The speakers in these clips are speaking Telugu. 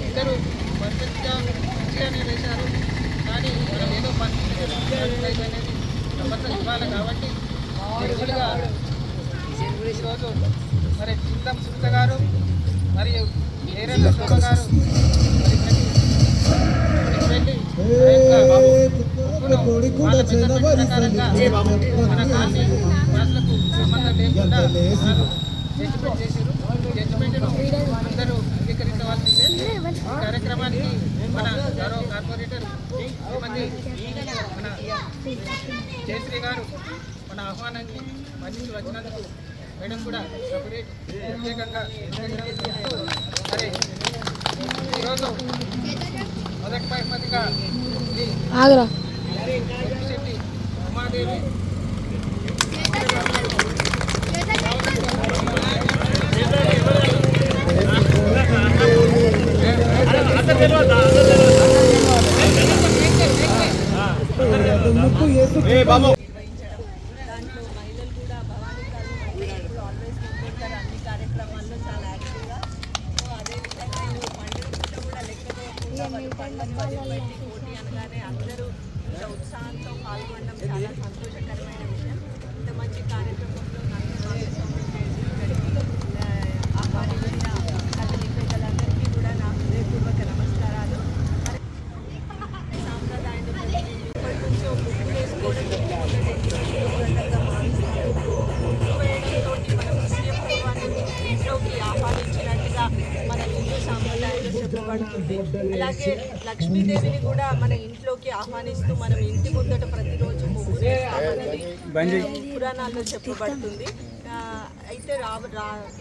ఇద్దరు పర్ఫెక్ట్గా మంచిగానే వేశారు కానీ మనం ఏదో పరిస్థితి అనేది సంవత్సరం ఇవ్వాలి కాబట్టి ఈరోజు మరి చింతం సునీత గారు మరియు వేరే శోభ గారు అందరూ అంగీకరించవలసిందే కార్యక్రమానికి మన గౌరవ కార్పొరేటర్ శ్రీమతి మన జయశ్రీ గారు మన ఆహ్వానాన్ని మన్నించి వచ్చినందుకు మేడం కూడా సపరేట్ ప్రత్యేకంగా మరి ఈరోజు మొదటి బహుమతిగా ఆగరా. శెట్టి ఏ బాబు మహిళలు కూడా భవానీ కాలనీ మహిళలు ఇప్పుడు ఆల్వేస్ ముందుంటారు అన్ని కార్యక్రమాల్లో చాలా యాక్టివ్గా సో అదేవిధంగా ఇప్పుడు పండుగ పూట కూడా లెక్క చేయకుండా పోటీ అనగానే అందరూ ఇంత ఉత్సాహంతో పాల్గొనడం చాలా సంతోషకరమైన విషయం. ఇంత మంచి కార్యక్రమం చెప్పబడుతుంది అలాగే లక్ష్మీదేవిని కూడా మన ఇంట్లోకి ఆహ్వానిస్తూ మనం ఇంటి ముందట ప్రతిరోజు ముగ్గు వేస్తామని పురాణాల్లో చెప్పబడుతుంది. అయితే రా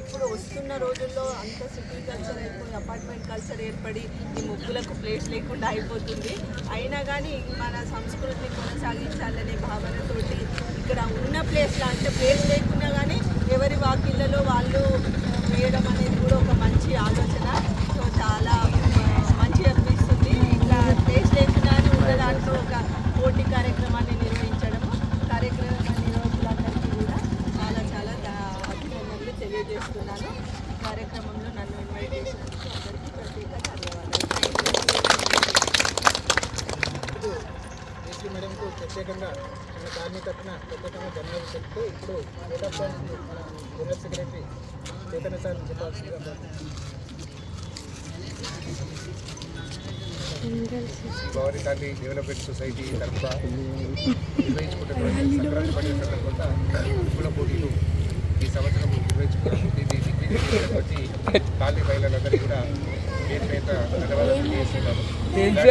ఇప్పుడు వస్తున్న రోజుల్లో అంత సిటీ కల్చర్ అయిపోయి అపార్ట్మెంట్ కల్చర్ ఏర్పడి ఈ ముగ్గులకు ప్లేస్ లేకుండా అయిపోతుంది. అయినా కానీ మన సంస్కృతిని కొనసాగించాలనే భావనతోటి ప్రత్యేకంగా మన కార్మిక తరఫున ప్రత్యేకంగా ధన్యవాదాలు చెప్తూ ఇప్పుడు డేట్ మన general secretary Chaitanya sir చెప్పాల్సిందిగా Gauri Bhavani colony development society తరఫున నిర్వహించుకుంటున్నటువంటి సంక్రాంతి పండుగ సందర్భంగా ముగ్గుల పోటీలు ఈ సంవత్సరం నిర్వహించుకున్నాం దీన్ని దిగ్విజయించినటువంటి కాలనీ మహిళలందరికీ కూడా తెలుసు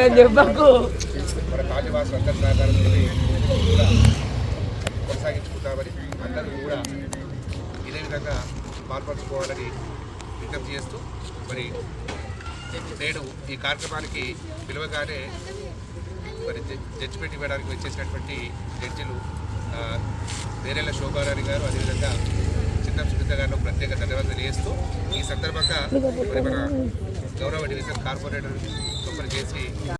అని చెప్పకు మన కాలనీ అందరి సహకారంతో కొనసాగించుకుంటామని అందరూ కూడా ఇదే విధంగా పాల్పంచుకోవాలని విజ్ఞప్తి చేస్తూ మరి నేడు ఈ కార్యక్రమానికి పిలవగానే మరి జ- జడ్జిమెంట్ ఇవ్వడానికి వచ్చేసినటువంటి జడ్జిలు ఆ, వేరేళ్ళ శోభారాణి గారు అదేవిధంగా ప్రత్యేక ధన్యవాదాలు తెలియజేస్తూ ఈ సందర్భంగా మన గౌరవ డివిజన్ కార్పొరేటర్ చేసి